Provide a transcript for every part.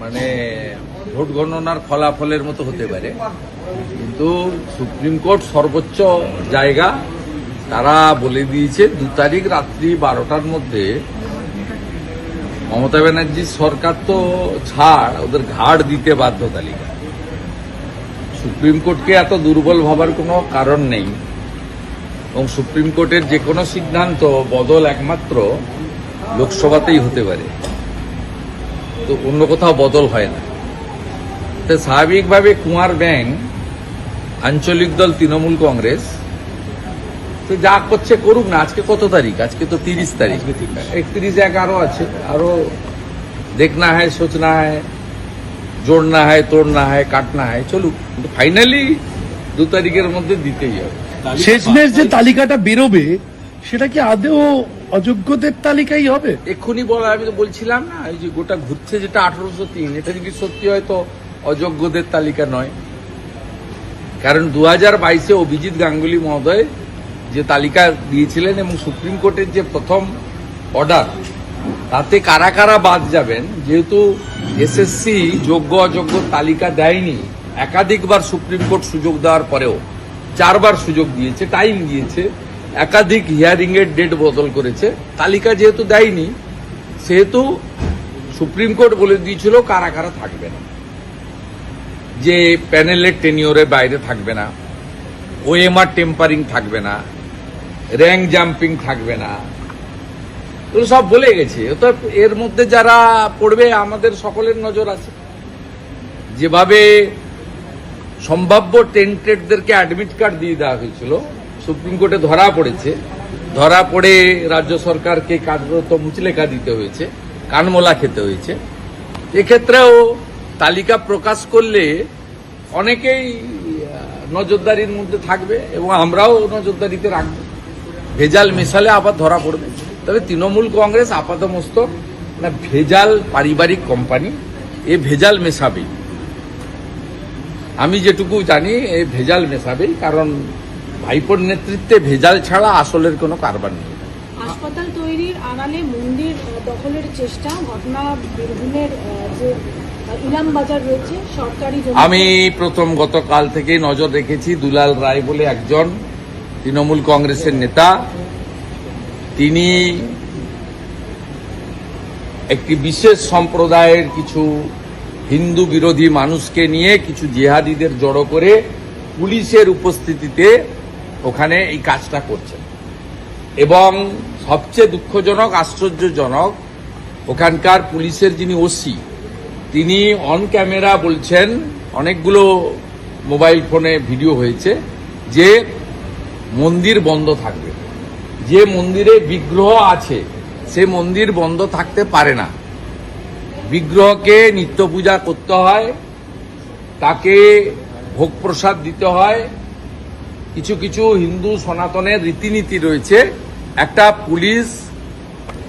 মানে ভোট গণনার ফলাফলের মতো হতে পারে। কিন্তু সুপ্রিম কোর্ট সর্বোচ্চ জায়গা, তারা বলে দিয়েছে দু তারিখ রাত্রি বারোটার মধ্যে মমতা ব্যানার্জির সরকার তো ছাড়, ওদের ঘাড় দিতে বাধ্য তালিকা। সুপ্রিম কোর্টকে এত দুর্বল ভাবার কোনো কারণ নেই। এবং সুপ্রিম কোর্টের যে কোনো সিদ্ধান্ত বদল একমাত্র লোকসভাতেই হতে পারে। তো অন্য কোথাও বদল হয় না। তো স্বাভাবিকভাবে কুমার ব্যাং আঞ্চলিক দল তৃণমূল কংগ্রেস তো যা করছে করুক না আজকে কত তারিখ? আজকে তো তিরিশ তারিখ। একত্রিশ এক আরও আছে আরও দেখনা হয় সোচনা হয় জোড়না হয় তোড়না হয় কাটনা হয় চলুক। কিন্তু ফাইনালি দু তারিখের মধ্যে দিতেই হবে। শেষমেশ যে তালিকাটা বেরোবে সেটা কি আদেও অযোগ্যদের তালিকাই হবে? এক্ষুনি বলা আমি তো বলছিলাম না, এই যে গোটা ঘুরছে যেটা আঠারোশো তিন, এটা যদি সত্যি হয় তো অযোগ্যদের তালিকা নয়। কারণ দু হাজার বাইশে অভিজিৎ গাঙ্গুলি মহোদয় যে তালিকা দিয়েছিলেন এবং সুপ্রিম কোর্টের যে প্রথম অর্ডার, তাতে কারা কারা বাদ যাবেন, যেহেতু এসএসসি যোগ্য অযোগ্য তালিকা দেয়নি, একাধিকবার সুপ্রিম কোর্ট সুযোগ দেওয়ার পরেও, চারবার সুযোগ দিয়েছে, টাইম দিয়েছে। একাধিক হিয়ারিং এর ডেট বদল করেছে। তালিকা যেহেতু দেয়নি, সেহেতু সুপ্রিম কোর্ট বলে দিয়েছিল কারা কারা থাকবে না। যে প্যানেলের টেনিওরের বাইরে থাকবে না ওএমআর টেম্পারিং থাকবে না র্যাঙ্ক জাম্পিং থাকবে না, এগুলো সব বলে গেছে। তো এর মধ্যে যারা পড়বে, আমাদের সকলের নজর আছে। যেভাবে সম্ভাব্য টেন্টেডদেরকে অ্যাডমিট কার্ড দিয়ে দেওয়া হয়েছিল সুপ্রিম কোর্টে ধরা পড়েছে। ধরা পড়ে রাজ্য সরকারকে কার্যরত মুচলেখা দিতে হয়েছে, কানমোলা খেতে হয়েছে। এক্ষেত্রেও তালিকা প্রকাশ করলে অনেকেই নজরদারির মধ্যে থাকবে এবং আমরাও নজরদারিতে রাখব। ভেজাল মেশালে আবার ধরা পড়বে। তবে তৃণমূল কংগ্রেস আপাতমস্তক না, ভেজাল পারিবারিক কোম্পানি, এ ভেজাল মেশাবেই। আমি যেটুকু জানি, এ ভেজাল মেশাবেই, কারণ ভাইপোর নেতৃত্বে ভেজাল ছাড়া আসলের কোনো কারবার নেই। হাসপাতাল তৈরির আড়ালে মন্দির দখলের চেষ্টা ঘটনা বীরভূমের যে আমি প্রথম গতকাল থেকে নজর রেখেছি দুলাল রায় বলে একজন তৃণমূল কংগ্রেসের নেতা। তিনি একটি বিশেষ সম্প্রদায়ের কিছু হিন্দু বিরোধী মানুষকে নিয়ে কিছু জিহাদিদের জড়ো করে পুলিশের উপস্থিতিতে ওখানে এই কাজটা করছেন। এবং সবচেয়ে দুঃখজনক, আশ্চর্যজনক, ওখানকার পুলিশের যিনি ওসি, তিনি অন ক্যামেরা বলছেন, অনেকগুলো মোবাইল ফোনে ভিডিও হয়েছে, যে মন্দির বন্ধ থাকবে। যে মন্দিরে বিগ্রহ আছে, সে মন্দির বন্ধ থাকতে পারে না। বিগ্রহকে নিত্য পূজা করতে হয়, তাকে ভোগ প্রসাদ দিতে হয় কিছু কিছু হিন্দু সনাতনের রীতিনীতি রয়েছে। একটা পুলিশ,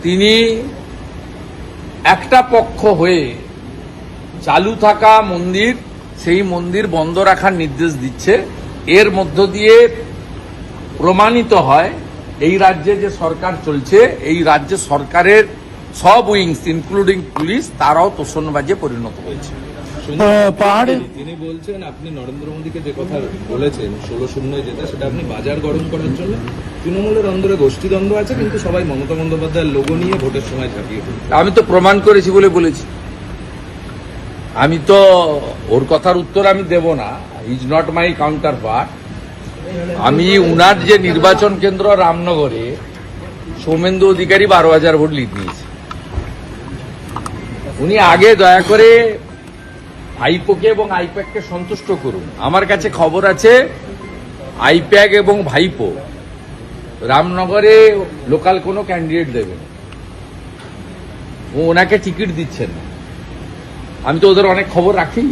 তিনি একটা পক্ষ হয়ে চালু থাকা মন্দির, সেই মন্দির বন্ধ রাখার নির্দেশ দিচ্ছে। এর মধ্য দিয়ে প্রমাণিত হয়, এই রাজ্যে যে সরকার চলছে, এই রাজ্যে সরকারের সব উইংস ইনক্লুডিং পুলিশ, তারাও তোষণবাজে পরিণত হয়েছে। পাহাড়ে তিনি বলছেন আপনি নরেন্দ্র মোদীকে যে কথা বলেছেন ষোলো শূন্য যেটা সেটা আপনি বাজার গরম করার জন্য তৃণমূলের অন্দরে গোষ্ঠীদ্বন্দ্ব আছে কিন্তু সবাই মমতা বন্দ্যোপাধ্যায়ের লোগো নিয়ে ভোটের সময় ঝাঁপিয়ে আমি তো প্রমাণ করেছি বলে বলেছি। আমি তো ওর কথার উত্তর আমি দেব না। Is not my counterpart আমি উনার যে নির্বাচন কেন্দ্র রামনগরে সৌমেন্দু অধিকারী বারো হাজার ভোট লিড নিয়েছে। উনি আগে দয়া করে ভাইপোকে এবং আইপ্যাককে সন্তুষ্ট করুন। আমার কাছে খবর আছে, আইপ্যাক এবং ভাইপো রামনগরে লোকাল কোনো ক্যান্ডিডেট দেবে না। ও ওনাকে টিকিট দিচ্ছেন আমি তো ওদের অনেক খবর রাখি।